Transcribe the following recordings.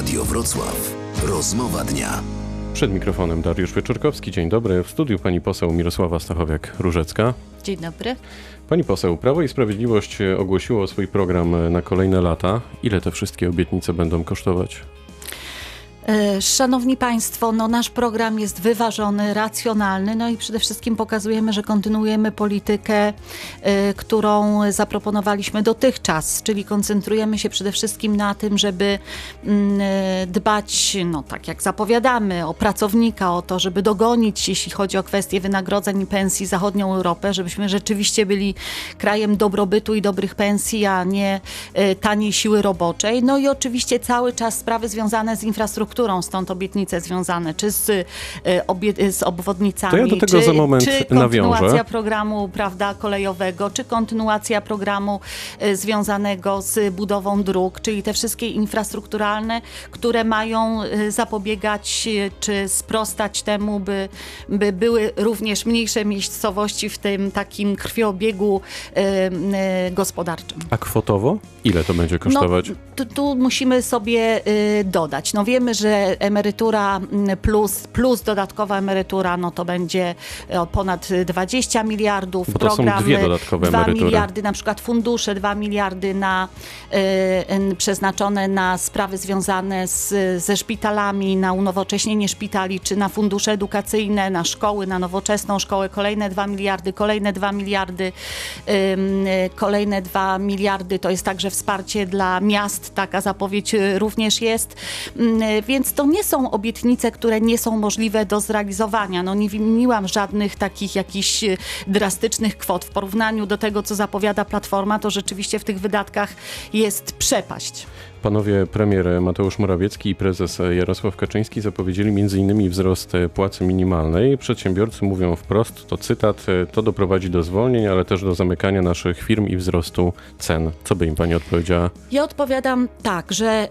Radio Wrocław. Rozmowa dnia. Przed mikrofonem Dariusz Wieczorkowski. Dzień dobry. W studiu pani poseł Mirosława Stachowiak-Różecka. Dzień dobry. Pani poseł, Prawo i Sprawiedliwość ogłosiło swój program na kolejne lata. Ile te wszystkie obietnice będą kosztować? E, Szanowni Państwo, no nasz program jest wyważony, racjonalny, no i przede wszystkim pokazujemy, że kontynuujemy politykę, y, którą zaproponowaliśmy dotychczas, czyli koncentrujemy się przede wszystkim na tym, żeby mm, y, dbać, no tak jak zapowiadamy, o pracownika, o to, żeby dogonić, jeśli chodzi o kwestie wynagrodzeń i pensji, zachodnią Europę, żebyśmy rzeczywiście byli krajem dobrobytu i dobrych pensji, a nie taniej siły roboczej. No i oczywiście cały czas sprawy związane z infrastrukturą, stąd obietnice związane czy z, y, obie, z obwodnicami, To ja do tego czy, za moment czy nawiążę. kontynuacja programu prawda, kolejowego, czy kontynuacja programu y, związanego z budową dróg, czyli te wszystkie infrastrukturalne, które mają y, zapobiegać czy sprostać temu, by, by były również mniejsze miejscowości w tym takim krwiobiegu y, gospodarczym. A kwotowo? Ile to będzie kosztować? No, tu, tu musimy sobie dodać. No wiemy, że emerytura mm, plus, plus dodatkowa emerytura, no to będzie e, ponad 20 miliardów. Bo to są Program dwie dodatkowe 2 emerytury. miliardy, na przykład fundusze 2 miliardy na, y, y, przeznaczone na sprawy związane z, ze szpitalami, na unowocześnienie szpitali, czy na fundusze edukacyjne, na szkoły, na nowoczesną szkołę, kolejne 2 miliardy, kolejne 2 miliardy, ym, y, kolejne 2 miliardy to jest także wsparcie dla miast, taka zapowiedź y, również jest, y, więc to nie są obietnice, które nie są możliwe do zrealizowania. No nie wymieniłam żadnych takich jakichś y, drastycznych kwot w porównaniu do tego, co zapowiada Platforma, to rzeczywiście w tych wydatkach jest przepaść. Panowie premier Mateusz Morawiecki i prezes Jarosław Kaczyński zapowiedzieli m.in. wzrost płacy minimalnej. Przedsiębiorcy mówią wprost, to cytat, to doprowadzi do zwolnień, ale też do zamykania naszych firm i wzrostu cen. Co by im pani odpowiedziała? Ja odpowiadam tak, że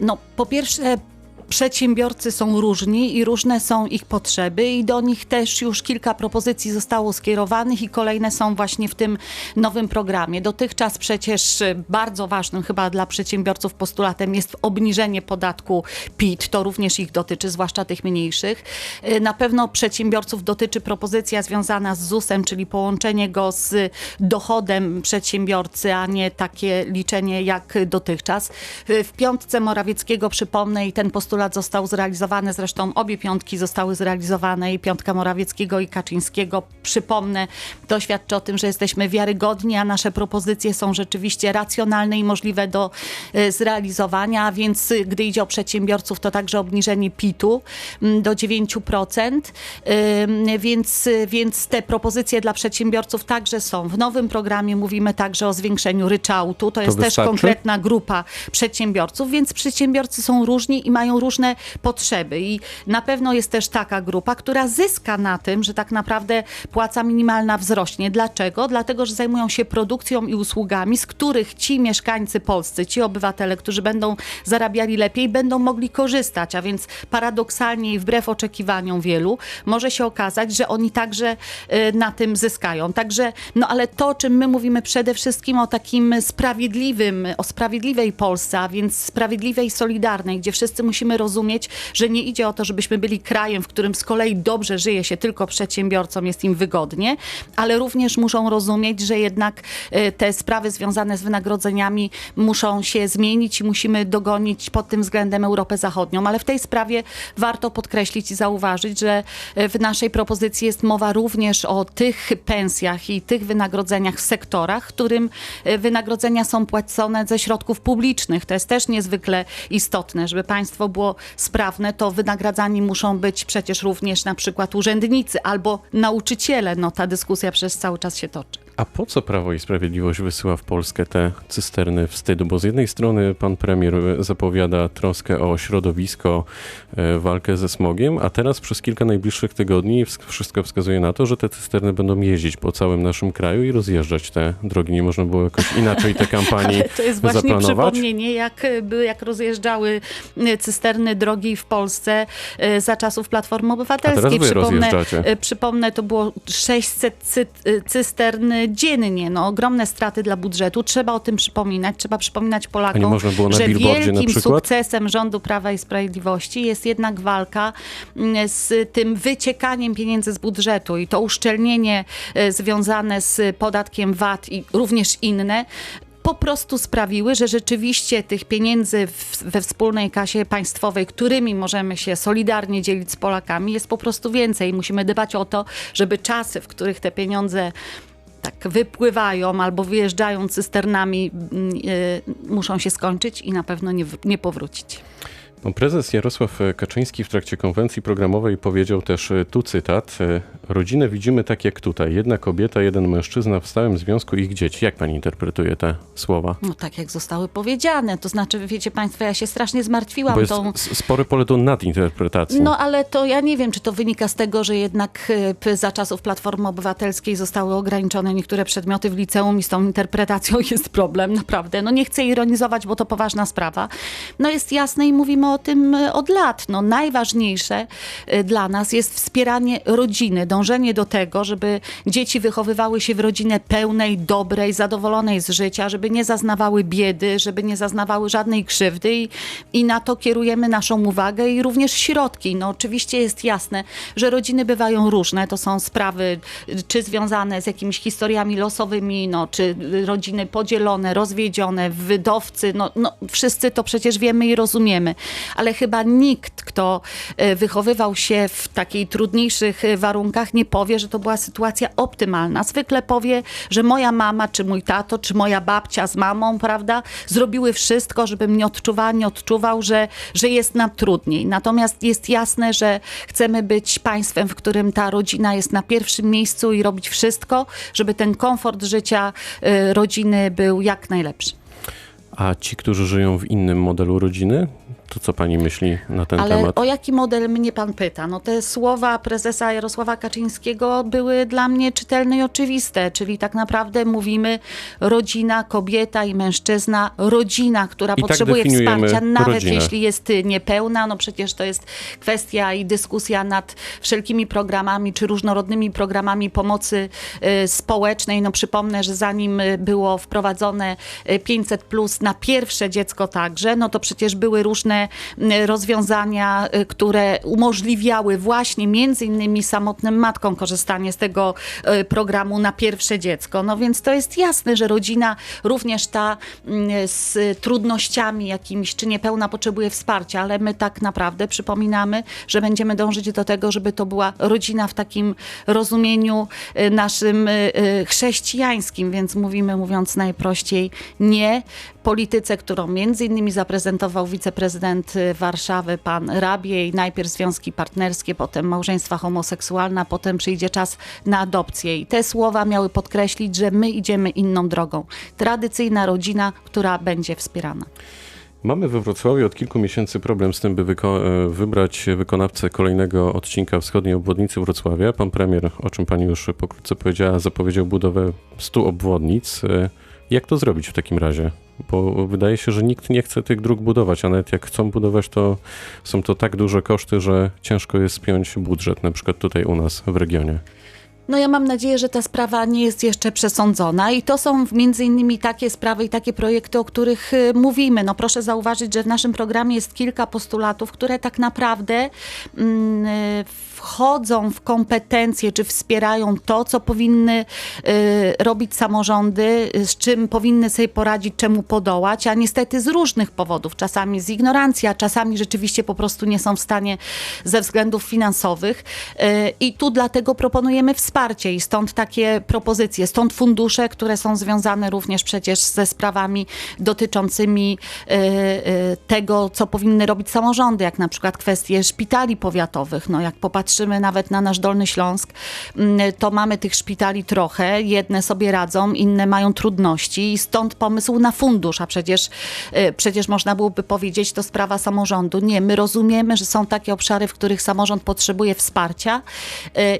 no, po pierwsze przedsiębiorcy są różni i różne są ich potrzeby i do nich też już kilka propozycji zostało skierowanych i kolejne są właśnie w tym nowym programie. Dotychczas przecież bardzo ważnym chyba dla przedsiębiorców postulatem jest obniżenie podatku PIT, to również ich dotyczy, zwłaszcza tych mniejszych. Y, Na pewno przedsiębiorców dotyczy propozycja związana z ZUS-em, czyli połączenie go z dochodem przedsiębiorcy, a nie takie liczenie jak dotychczas. Y, W piątce Morawieckiego przypomnę i ten postulat został zrealizowany, zresztą obie piątki zostały zrealizowane i piątka Morawieckiego i Kaczyńskiego. Przypomnę, to świadczy o tym, że jesteśmy wiarygodni, a nasze propozycje są rzeczywiście racjonalne i możliwe do e, zrealizowania, więc y, gdy idzie o przedsiębiorców, to także obniżenie PIT-u mm, do 9%, Ym, więc, y, więc te propozycje dla przedsiębiorców także są. W nowym programie mówimy także o zwiększeniu ryczałtu, to jest też wystarczy? konkretna grupa przedsiębiorców, więc przedsiębiorcy są różni i mają różne potrzeby. I na pewno jest też taka grupa, która zyska na tym, że tak naprawdę płaca minimalna wzrośnie. Dlaczego? Dlatego, że zajmują się produkcją i usługami, z których ci mieszkańcy polscy, ci obywatele, którzy będą zarabiali lepiej, będą mogli korzystać. A więc paradoksalnie i wbrew oczekiwaniom wielu, może się okazać, że oni także y, na tym zyskają. Także, no ale to, czym my mówimy przede wszystkim o takim sprawiedliwym, o sprawiedliwej Polsce, a więc sprawiedliwej, solidarnej, gdzie wszyscy musimy rozumieć, że nie idzie o to, żebyśmy byli krajem, w którym z kolei dobrze żyje się tylko przedsiębiorcom, jest im wygodnie, ale również muszą rozumieć, że jednak y, te sprawy związane z wynagrodzeniami muszą się zmienić i musimy dogonić pod tym względem Europę Zachodnią. Ale w tej sprawie warto podkreślić i zauważyć, że y, w naszej propozycji jest mowa również o tych pensjach i tych wynagrodzeniach w sektorach, którym y, wynagrodzenia są płacone ze środków publicznych. To jest też niezwykle istotne, żeby państwo było sprawne, to wynagradzani muszą być przecież również na przykład urzędnicy albo nauczyciele. No ta dyskusja przez cały czas się toczy. A po co Prawo i Sprawiedliwość wysyła w Polskę te cysterny wstydu? Bo z jednej strony pan premier zapowiada troskę o środowisko, e, walkę ze smogiem, a teraz przez kilka najbliższych tygodni wszystko wskazuje na to, że te cysterny będą jeździć po całym naszym kraju i rozjeżdżać te drogi. Nie można było jakoś inaczej te kampanii Ale to jest właśnie zaplanować? przypomnienie, jak były, jak rozjeżdżały y, cysterny drogi w Polsce za czasów Platformy A Obywatelskiej. teraz wy przypomnę, rozjeżdżacie. przypomnę, to było 600 cy, y, cystern dziennie. No, ogromne straty dla budżetu. Trzeba o tym przypominać. Trzeba przypominać Polakom, że wielkim sukcesem rządu Prawa i Sprawiedliwości jest jednak walka mm, z tym wyciekaniem pieniędzy z budżetu i to uszczelnienie e, związane z podatkiem VAT i również inne po prostu sprawiły, że rzeczywiście tych pieniędzy w, we wspólnej kasie państwowej, którymi możemy się solidarnie dzielić z Polakami, jest po prostu więcej. Musimy dbać o to, żeby czasy, w których te pieniądze tak wypływają albo wyjeżdżają cysternami, mm, y, muszą się skończyć i na pewno nie, nie powrócić. Pan prezes Jarosław Kaczyński w trakcie konwencji programowej powiedział też, e, tu cytat, e, rodzinę widzimy tak jak tutaj, jedna kobieta, jeden mężczyzna w stałym związku ich dzieci. Jak pani interpretuje te słowa? No tak jak zostały powiedziane, to znaczy, wiecie Państwo, ja się strasznie zmartwiłam Bo jest tą... s- spore pole do nadinterpretacji. No ale to ja nie wiem, czy to wynika z tego, że jednak e, za czasów Platformy Obywatelskiej zostały ograniczone niektóre przedmioty w liceum i z tą interpretacją jest problem, naprawdę. No nie chcę ironizować, bo to poważna sprawa. No jest jasne i mówimy o tym e, od lat. No najważniejsze e, dla nas jest wspieranie rodziny, dążenie do tego, żeby dzieci wychowywały się w rodzinę pełnej, dobrej, zadowolonej z życia, żeby nie zaznawały biedy, żeby nie zaznawały żadnej krzywdy i, i na to kierujemy naszą uwagę i również środki. No oczywiście jest jasne, że rodziny bywają różne. To są sprawy y, czy związane z jakimiś historiami losowymi, no, czy rodziny podzielone, rozwiedzione, wydowcy. No, no, wszyscy to przecież wiemy i rozumiemy. Ale chyba nikt, kto y, wychowywał się w takiej trudniejszych y, warunkach, nie powie, że to była sytuacja optymalna. Zwykle powie, że moja mama, czy mój tato, czy moja babcia z mamą, prawda, zrobiły wszystko, żebym nie odczuwała, nie odczuwał, że, że jest nam trudniej. Natomiast jest jasne, że chcemy być państwem, w którym ta rodzina jest na pierwszym miejscu i robić wszystko, żeby ten komfort życia y, rodziny był jak najlepszy. A ci, którzy żyją w innym modelu rodziny, to co pani myśli na ten Ale temat? o jaki model mnie pan pyta? No te słowa prezesa Jarosława Kaczyńskiego były dla mnie czytelne i oczywiste, czyli tak naprawdę mówimy rodzina, kobieta i mężczyzna, rodzina, która I tak potrzebuje definiujemy wsparcia, nawet rodzinę. jeśli jest y, niepełna, no przecież to jest kwestia i dyskusja nad wszelkimi programami, czy różnorodnymi programami pomocy y, społecznej. No przypomnę, że zanim y, było wprowadzone y, 500 plus na pierwsze dziecko także, no to przecież były różne rozwiązania, y, które umożliwiały właśnie między innymi samotnym matkom korzystanie z tego y, programu na pierwsze dziecko. No więc to jest jasne, że rodzina również ta z trudnościami jakimiś, czy niepełna potrzebuje wsparcia, ale my tak naprawdę przypominamy, że będziemy dążyć do tego, żeby to była rodzina w takim rozumieniu y, naszym chrześcijańskim, więc mówimy, mówiąc najprościej, nie polityce, którą między innymi zaprezentował wiceprezydent y, Warszawy, pan Rabiej, najpierw związki partnerskie, potem małżeństwa homoseksualne, potem przyjdzie czas na adopcję. I te słowa miały podkreślić, że my idziemy inną drogą. Tradycyjna rodzina, która będzie wspierana. Mamy we Wrocławiu od kilku miesięcy problem z tym, by wyko- e, wybrać wykonawcę kolejnego odcinka wschodniej obwodnicy Wrocławia. Pan premier, o czym pani już pokrótce powiedziała, zapowiedział budowę 100 obwodnic. E, Jak to zrobić w takim razie? Bo wydaje się, że nikt nie chce tych dróg budować, a nawet jak chcą budować, to są to tak duże koszty, że ciężko jest spiąć budżet, na przykład tutaj u nas w regionie. No ja mam nadzieję, że ta sprawa nie jest jeszcze przesądzona i to są między innymi takie sprawy i takie projekty, o których y, mówimy. No proszę zauważyć, że w naszym programie jest kilka postulatów, które tak naprawdę mm, y, wchodzą w kompetencje, czy wspierają to, co powinny y, robić samorządy, z czym powinny sobie poradzić, czemu podołać, a niestety z różnych powodów. Czasami z ignorancji, a czasami rzeczywiście po prostu nie są w stanie ze względów finansowych. I tu dlatego proponujemy wsparcie i stąd takie propozycje, stąd fundusze, które są związane również przecież ze sprawami dotyczącymi y, y, tego, co powinny robić samorządy, jak na przykład kwestie szpitali powiatowych. No jak popatrzymy nawet na nasz Dolny Śląsk, mm, to mamy tych szpitali trochę, jedne sobie radzą, inne mają trudności i stąd pomysł na fundusz, a przecież, y, przecież można byłoby powiedzieć, to sprawa samorządu. Nie, my rozumiemy, że są takie obszary, w których samorząd potrzebuje wsparcia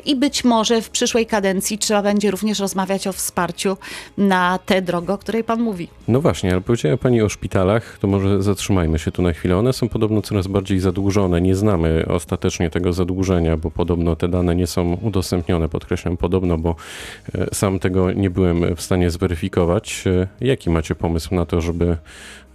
i być może w przyszłości przyszłej kadencji trzeba będzie również rozmawiać o wsparciu na tę drogę, o której pan mówi. No właśnie, ale powiedziała Pani o szpitalach, to może zatrzymajmy się tu na chwilę. One są podobno coraz bardziej zadłużone. Nie znamy ostatecznie tego zadłużenia, bo podobno te dane nie są udostępnione. Podkreślam podobno, bo e, sam tego nie byłem w stanie zweryfikować. E, Jaki macie pomysł na to, żeby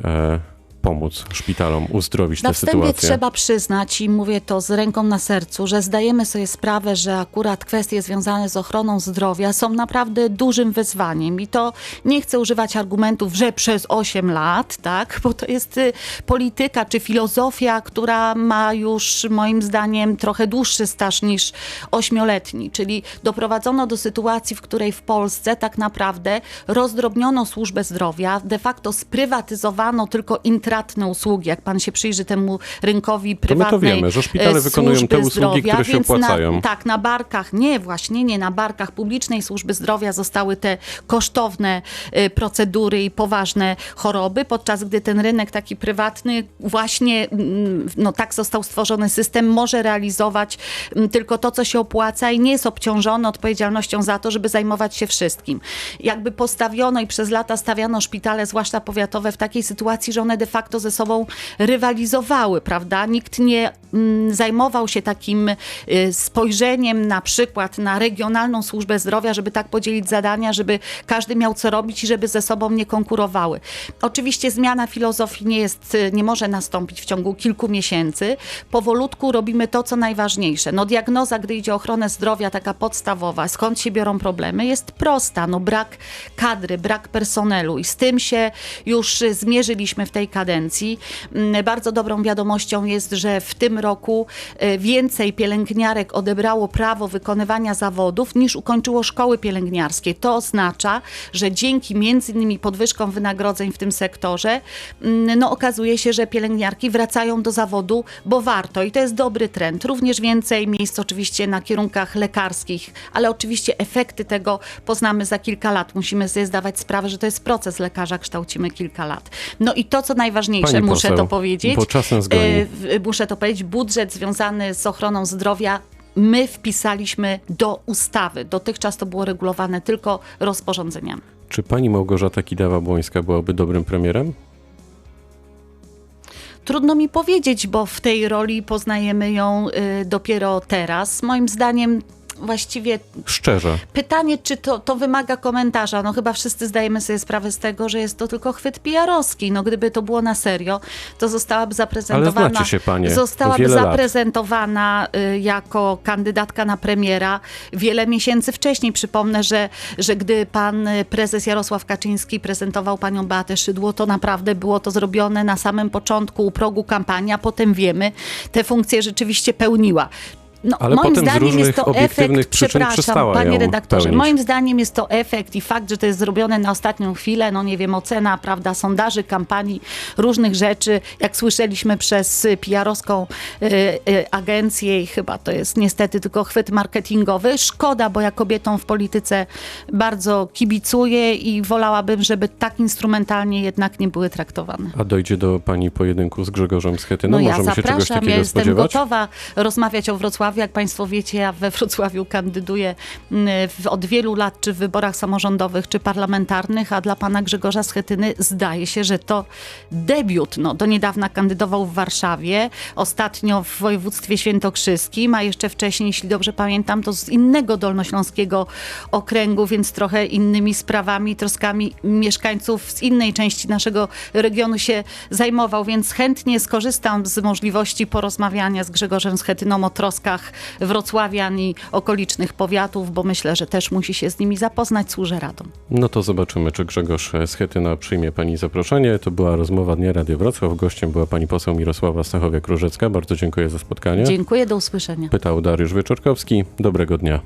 e, pomóc szpitalom uzdrowić Na tę wstępie sytuację? trzeba przyznać i mówię to z ręką na sercu, że zdajemy sobie sprawę, że akurat kwestie związane z ochroną zdrowia są naprawdę dużym wyzwaniem i to nie chcę używać argumentów, że przez 8 lat, tak, bo to jest y, polityka czy filozofia, która ma już moim zdaniem trochę dłuższy staż niż ośmioletni, czyli doprowadzono do sytuacji, w której w Polsce tak naprawdę rozdrobniono służbę zdrowia, de facto sprywatyzowano tylko intratne usługi, jak pan się przyjrzy temu rynkowi To my to prywatnej wiemy, że szpitale e, wykonują te usługi, zdrowia, które się opłacają. Na, tak, na barkach, nie właśnie, nie, na barkach publicznej służby zdrowia zostały te kosztowne e, procedury i poważne choroby, podczas gdy ten rynek taki prywatny właśnie, mm, no tak został stworzony system, może realizować mm, tylko to, co się opłaca i nie jest obciążony odpowiedzialnością za to, żeby zajmować się wszystkim. Jakby postawiono i przez lata stawiano szpitale, zwłaszcza powiatowe, w takiej sytuacji, że one de facto ze sobą rywalizowały, prawda? Nikt nie mm, zajmował się takim y, spojrzeniem na przykład na regionalną służbę zdrowia, żeby tak podzielić zadania, żeby każdy miał co robić i żeby ze sobą nie konkurowały. Oczywiście zmiana filozofii nie jest, y, nie może nastąpić w ciągu kilku miesięcy. Powolutku robimy to, co najważniejsze. No diagnoza, gdy idzie o ochronę zdrowia, taka podstawowa, skąd się biorą problemy, jest prosta. No brak kadry, brak personelu i z tym się już y, zmierzyliśmy w tej kadencji. Mm, Bardzo dobrą wiadomością jest, że w tym roku y, więcej pielęgniarek odebrało prawo wykonywania zawodów niż ukończyło szkoły pielęgniarskie. To oznacza, że dzięki między innymi podwyżkom wynagrodzeń w tym sektorze, mm, no okazuje się, że pielęgniarki wracają do zawodu, bo warto i to jest dobry trend. Również więcej miejsc oczywiście na kierunkach lekarskich, ale oczywiście efekty tego poznamy za kilka lat. Musimy sobie zdawać sprawę, że to jest proces lekarza, kształcimy kilka lat. No i to, co najważniejsze, Pani muszę poseł, to powiedzieć. bo czas nas goni. e, muszę to powiedzieć, budżet związany z ochroną zdrowia my wpisaliśmy do ustawy. Dotychczas to było regulowane tylko rozporządzeniami. Czy pani Małgorzata Kidawa-Błońska byłaby dobrym premierem? Trudno mi powiedzieć, bo w tej roli poznajemy ją y, dopiero teraz. Moim zdaniem właściwie Szczerze. pytanie, czy to, to wymaga komentarza. No chyba wszyscy zdajemy sobie sprawę z tego, że jest to tylko chwyt PR-owski. No gdyby to było na serio, to zostałaby zaprezentowana, Ale znacie się, panie, zostałaby wiele zaprezentowana y, jako kandydatka na premiera wiele miesięcy wcześniej. Przypomnę, że, że gdy pan y, prezes Jarosław Kaczyński prezentował panią Beatę Szydło, to naprawdę było to zrobione na samym początku, u progu kampanii, a potem wiemy, te funkcje rzeczywiście pełniła. No, Ale moim potem z zdaniem różnych jest to efekt, przepraszam, panie redaktorze, pełnić. moim zdaniem jest to efekt i fakt, że to jest zrobione na ostatnią chwilę, no nie wiem, ocena, prawda, sondaży, kampanii, różnych rzeczy, jak słyszeliśmy przez PR-owską y, y, agencję i chyba to jest niestety tylko chwyt marketingowy. Szkoda, bo ja kobietom w polityce bardzo kibicuję i wolałabym, żeby tak instrumentalnie jednak nie były traktowane. A dojdzie do pani pojedynku z Grzegorzem Schetyną? No ja Możemy się czegoś zapraszam, takiego ja jestem spodziewać? gotowa rozmawiać o Wrocławiu. Jak Państwo wiecie, ja we Wrocławiu kandyduję mm, w, od wielu lat, czy w wyborach samorządowych, czy parlamentarnych, a dla pana Grzegorza Schetyny zdaje się, że to debiut. No, do niedawna kandydował w Warszawie, ostatnio w województwie świętokrzyskim, a jeszcze wcześniej, jeśli dobrze pamiętam, to z innego dolnośląskiego okręgu, więc trochę innymi sprawami, troskami mieszkańców z innej części naszego regionu się zajmował, więc chętnie skorzystam z możliwości porozmawiania z Grzegorzem Schetyną o troskach wrocławian i okolicznych powiatów, bo myślę, że też musi się z nimi zapoznać, służę radą. No to zobaczymy, czy Grzegorz Schetyna przyjmie pani zaproszenie. To była rozmowa Dnia Radio Wrocław. Gościem była pani poseł Mirosława Stachowiak-Różecka. Bardzo dziękuję za spotkanie. Dziękuję, do usłyszenia. Pytał Dariusz Wieczorkowski. Dobrego dnia.